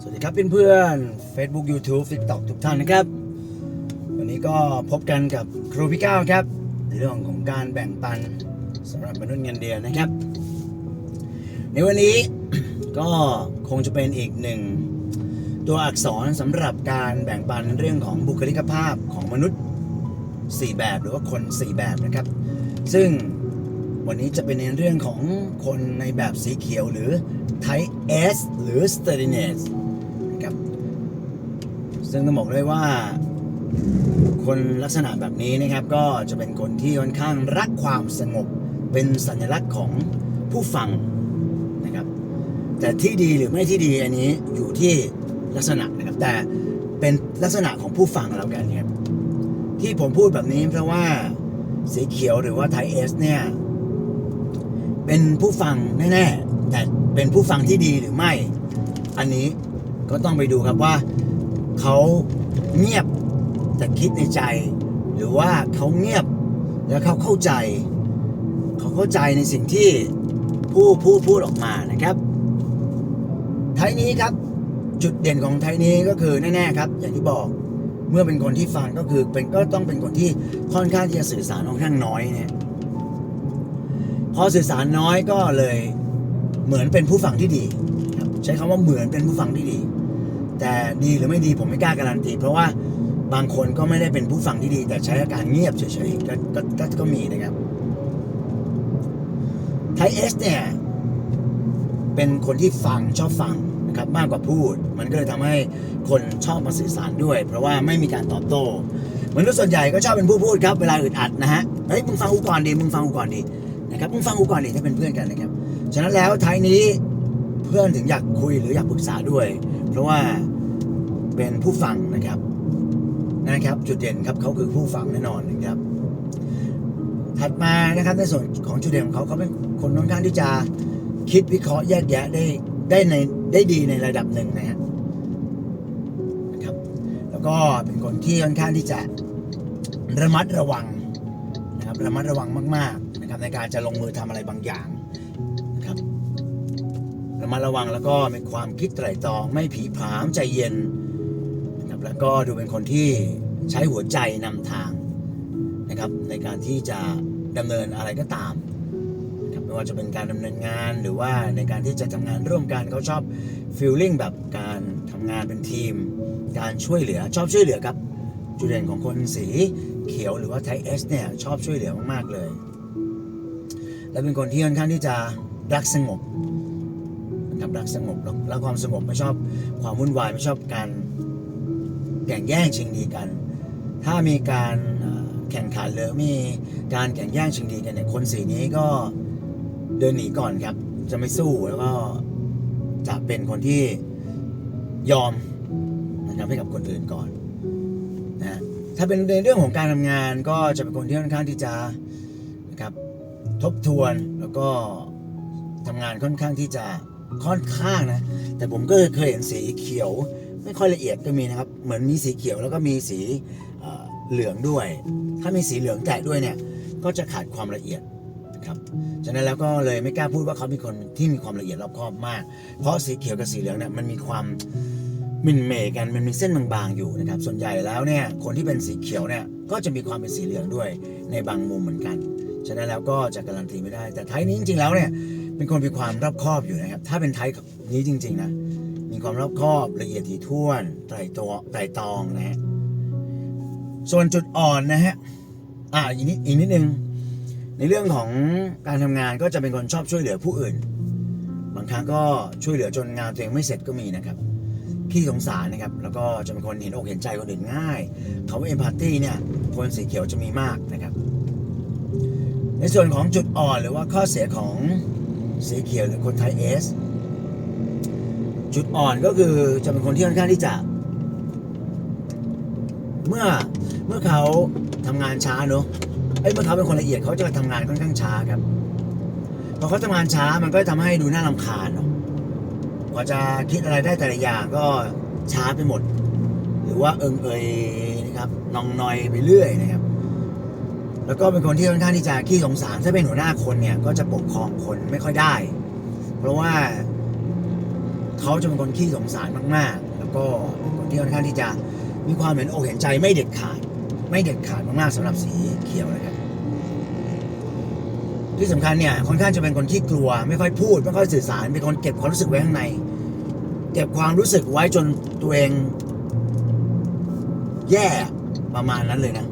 สวัสดีครับเพื่อนๆ Facebook YouTube TikTok ทุกท่านนะครับ วันนี้ก็พบกันกับครูพี่ก้าวครับ ในเรื่องของการแบ่งปันสำหรับมนุษย์เงินเดือนนะครับ ในวันนี้ก็คงจะเป็นอีกหนึ่งตัวอักษรสำหรับการแบ่งปันเรื่องของบุคลิกภาพของมนุษย์ 4 แบบหรือว่าคน 4 แบบนะครับ ซึ่งวันนี้จะเป็นในเรื่องของคนในแบบสีเขียวหรือ Type S หรือ Steadiness ซึ่งต้องบอกเลยว่า คนลักษณะแบบนี้นะครับก็จะเป็นคนที่ค่อนข้างรักความสงบเป็นสัญลักษณ์ของผู้ฟังนะครับ แต่ที่ดีหรือไม่ที่ดีอันนี้อยู่ที่ลักษณะนะครับ แต่เป็นลักษณะของผู้ฟังแล้วกันครับที่ผมพูดแบบนี้เพราะว่าสีเขียวหรือว่าไทเอสเนี่ยเป็นผู้ฟังแน่ๆแต่เป็นผู้ฟังที่ดีหรือไม่ อันนี้ก็ต้องไปดูครับว่า เขาเงียบแต่คิดในใจ หรือว่าเขาเงียบแล้วเขาเข้าใจ เขาเข้าใจในสิ่งที่ผู้ผู้พูดออกมานะครับ ไทยนี้ครับจุดเด่นของไทยนี้ก็คือแน่ๆครับ อย่างที่บอกเมื่อเป็นคนที่ฟังก็คือเป็นก็ต้องเป็นคนที่ค่อนข้างที่จะสื่อสารค่อนข้างน้อยเนี่ยพอสื่อสารน้อยก็เลยเหมือนเป็นผู้ฟังที่ดีใช้คำว่าเหมือนเป็นผู้ฟังที่ดี แต่ดีหรือไม่ดีผมไม่กล้าการันตี เพราะว่าบางคนก็ไม่ได้เป็นผู้ฟังที่ดี แต่ใช้อาการเงียบเฉยๆก็ก็ก็ก็มีนะครับไทเอสเนี่ย เป็นคนที่ฟังชอบฟังนะครับมากกว่าพูด มันก็เลยทำให้คนชอบมาสื่อสารด้วย เพราะว่าไม่มีการตอบโต้มนุษย์ส่วนใหญ่ก็ชอบเป็นผู้พูดครับเวลาอึดอัดนะฮะเฮ้ยมึงฟังกูก่อนดิมึงฟังกูก่อนดินะครับมึงฟังกูก่อนดิถ้าเป็นเพื่อนกันนะครับฉะนั้นแล้วท้ายนี้เพื่อนถึงอยากคุยหรืออยากปรึกษาด้วย เพราะว่าเป็นผู้ฟังนะครับนะครับ จุดเด่นครับเขาคือผู้ฟังแน่นอนนะครับ ถัดมานะครับในส่วนของจุดเด่นของเขาเขาเป็นคนค่อนข้างที่จะคิดวิเคราะห์แยกแยะได้ได้ในได้ดีในระดับหนึ่งนะฮะนะครับ แล้วก็เป็นคนที่ค่อนข้างที่จะระมัดระวังนะครับระมัดระวังมาก ๆ นะครับในการจะลงมือทำอะไรบางอย่าง ระมัดระวังแล้วก็มีความคิดไตร่ตรอง ไม่ผีผามใจเย็นนะครับแล้วก็ดูเป็นคนที่ใช้หัวใจนำทางนะครับในการที่จะดำเนินอะไรก็ตามนะครับไม่ว่าจะเป็นการดำเนินงานหรือว่าในการที่จะทำงานร่วมกันเขาชอบฟีลลิ่งแบบการทำงานเป็นทีม การช่วยเหลือชอบช่วยเหลือครับจุดเด่นของคนสีเขียวหรือว่าไทเอสเนี่ยชอบช่วยเหลือมากๆเลย และเป็นคนที่ค่อนข้างที่จะรักสงบ นะครับรักสงบแล้วความสงบไม่ชอบความวุ่นวายไม่ชอบการแข่งแย่งชิงดีกัน ถ้ามีการแข่งขันหรือมีการแข่งแย่งชิงดีกันเนี่ยคนสีนี้ก็เดินหนีก่อนครับ จะไม่สู้แล้วก็จะเป็นคนที่ยอมนะครับให้กับคนอื่นก่อนนะถ้าเป็นในเรื่องของการทำงานก็จะเป็นคนที่ค่อนข้างที่จะนะครับทบทวนแล้วก็ทำงานค่อนข้างที่จะ ค่อนข้างนะ แต่ผมก็เคยเห็นสีเขียว ไม่ค่อยละเอียดก็มีนะครับ เหมือนมีสีเขียวแล้วก็มีสีเเหลืองด้วย ถ้ามีสีเหลืองแตะด้วยเนี่ย ก็จะขาดความละเอียดนะครับฉะนั้นแล้วก็เลยไม่กล้าพูดว่าเขาเป็นคนที่มีความละเอียดรอบคอบมาก เพราะสีเขียวกับสีเหลืองเนี่ยมันมีความมินเมกันมันมีเส้นบางๆอยู่นะครับ ส่วนใหญ่แล้วเนี่ยคนที่เป็นสีเขียวเนี่ยก็จะมีความเป็นสีเหลืองด้วยในบางมุมเหมือนกัน ฉะนั้นแล้วก็จะการันตีไม่ได้ แต่ไทยนี้จริงๆแล้วเนี่ย เป็นคนมีความรอบคอบอยู่นะครับ ถ้าเป็นไทยนี้จริง ๆ นะ มีความรอบคอบละเอียดถี่ถ้วนไตรตัวไตรตองนะฮะส่วนจุดอ่อนนะฮะอ่าอีกนิดอีกนิดนึงในเรื่องของการทำงานก็จะเป็นคนชอบช่วยเหลือผู้อื่น บางครั้งก็ช่วยเหลือจนงานตัวเองไม่เสร็จก็มีนะครับขี้สงสารนะครับ แล้วก็จะเป็นคนเห็นอกเห็นใจคนอื่นง่ายเขาว่าเอมพัตตี้เนี่ยคนสีเขียวจะมีมากนะครับ ในส่วนของจุดอ่อนหรือว่าข้อเสียของ สีเขียวหรือคนไทยเอสจุดอ่อนก็คือจะเป็นคนที่ค่อนข้างที่จะ เมื่อเมื่อเขาทำงานช้าเนอะไอ้ยเมื่อเขาเป็นคนละเอียดเขาจะทำงานค่อนข้างช้าครับพอเขาทำงานช้ามันก็ทำให้ดูน่ารำคาญเนาะกว่าจะคิดอะไรได้แต่ละอย่างก็ช้าไปหมด หรือว่าเอิงเอยนะครับนองนอยไปเรื่อยนะครับ แล้วก็เป็นคนที่ค่อนข้างที่จะขี้สงสารถ้าเป็นหัวหน้าคนเนี่ยก็จะปกครองคนไม่ค่อยได้ เพราะว่าเขาจะเป็นคนขี้สงสารมากๆ แล้วก็เป็นคนที่ค่อนข้างที่จะมีความเห็นอกเห็นใจไม่เด็ดขาด ไม่เด็ดขาดมากๆสำหรับสีเขียวนะครับที่สำคัญเนี่ยค่อนข้างจะเป็นคนที่กลัว ไม่ค่อยพูด ไม่ค่อยสื่อสารเป็นคนเก็บความรู้สึกไว้ข้างใน เก็บความรู้สึกไว้จนตัวเอง แย่ประมาณนั้นเลยนะ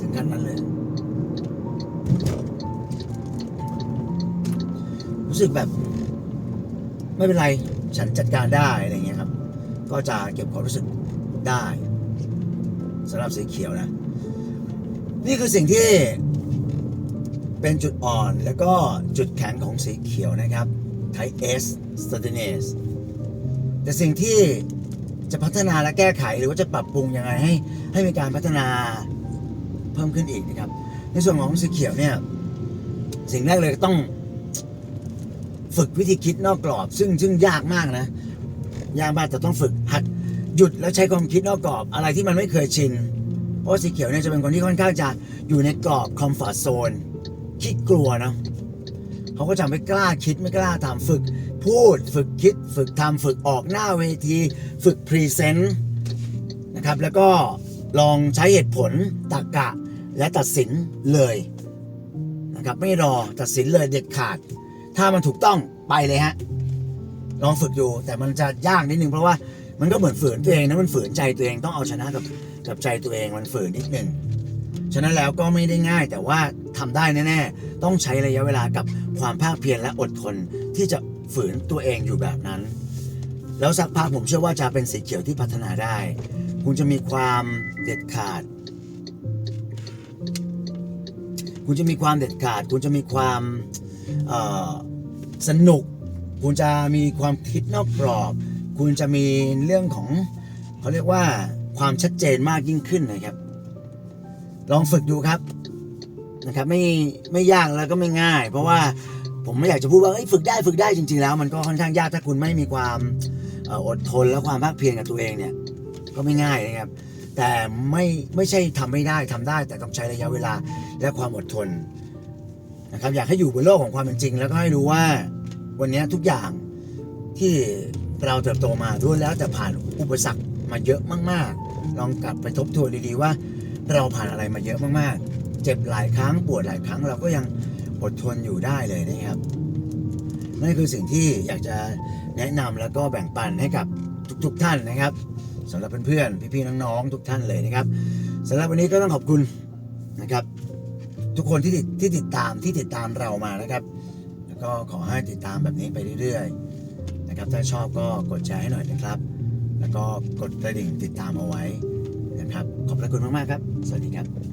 ถึงขั้นนั้นเลย รู้สึกแบบ ไม่เป็นไร ฉันจัดการได้อะไรเงี้ยครับ ก็จะเก็บความรู้สึกได้สำหรับสีเขียวนะ นี่คือสิ่งที่เป็นจุดอ่อนแล้วก็จุดแข็งของสีเขียวนะครับไท S s t u d i n e s แต่สิ่งที่จะพัฒนาและแก้ไขหรือว่าจะปรับปรุงยังไงให้ให้มีการพัฒนาเพิ่มขึ้นอีกนะครับ ในส่วนของสีเขียวเนี่ย สิ่งแรกเลยต้องฝึกวิธีคิดนอกกรอบ ซึ่งซึ่งยากมากนะ ยากมากแต่ต้องฝึกหัดหยุดแล้วใช้ความคิดนอกกรอบ อะไรที่มันไม่เคยชินเพราะสีเขียวเนี่ยจะเป็นคนที่ค่อนข้างจะอยู่ในกรอบคอมฟอร์ z โซนคิดกลัวนะเขาก็จะไม่กล้าคิดไม่กล้าทำฝึก พูดฝึกคิด ฝึกทำฝึกออกหน้าเวที ฝึกพรีเซนต์นะครับแล้วก็ลองใช้เหตุผลตรรกะ และตัดสินเลยนะครับไม่รอตัดสินเลยเด็ดขาด ถ้ามันถูกต้องไปเลยฮะลองฝึกดูแต่มันจะยากนิดนึงเพราะว่ามันก็เหมือนฝืนตัวเองนะมันฝืนใจตัวเองต้องเอาชนะกับกับใจตัวเองมันฝืนนิดนึงฉะนั้นแล้วก็ไม่ได้ง่าย แต่ว่าทำได้แน่ๆต้องใช้ระยะเวลากับความภาคเพียรและอดทนที่จะฝืนตัวเองอยู่แบบนั้น แล้วสักพักผมเชื่อว่าจะเป็นสีเขียวที่พัฒนาได้ คุณจะมีความเด็ดขาด คุณจะมีความเด็ดขาด คุณจะมีความสนุก คุณจะมีความคิดนอกกรอบ คุณจะมีเรื่องของเขาเรียกว่าความชัดเจนมากยิ่งขึ้นนะครับ ลองฝึกดูครับนะครับไม่ไม่ยากแล้วก็ไม่ง่าย เพราะว่าผมไม่อยากจะพูดว่าฝึกได้ฝึกได้จริง ๆ แล้ว มันก็ค่อนข้างยากถ้าคุณไม่มีความเอ่ออดทนและความภาคเพียรกับตัวเองเนี่ยก็ไม่ง่ายนะครับ แต่ไม่ไม่ใช่ทำไม่ได้ทำได้ แต่ต้องใช้ระยะเวลาและความอดทนนะครับอยากให้อยู่บนโลกของความเป็นจริง แล้วก็ให้รู้ว่าวันนี้ทุกอย่างที่เราเติบโตมาด้วยแล้วแต่ผ่านอุปสรรคมาเยอะมากๆ ลองกลับไปทบทวนดีๆว่า เราผ่านอะไรมาเยอะมากๆ เจ็บหลายครั้งปวดหลายครั้ง เราก็ยังอดทนอยู่ได้เลยนะครับนั่นคือสิ่งที่อยากจะแนะนำแล้วก็แบ่งปันให้กับทุกๆท่านนะครับ สำหรับเพื่อนๆพี่ๆน้องๆทุกท่านเลยนะครับสำหรับวันนี้ก็ต้องขอบคุณนะครับ ทุกคนที่ติดที่ติดตามที่ติดตามเรามานะครับ แล้วก็ขอให้ติดตามแบบนี้ไปเรื่อยๆนะครับ ถ้าชอบก็กดแชร์ให้หน่อยนะครับ แล้วก็กดกระดิ่งติดตามเอาไว้นะครับ ขอบพระคุณมากๆครับ สวัสดีครับ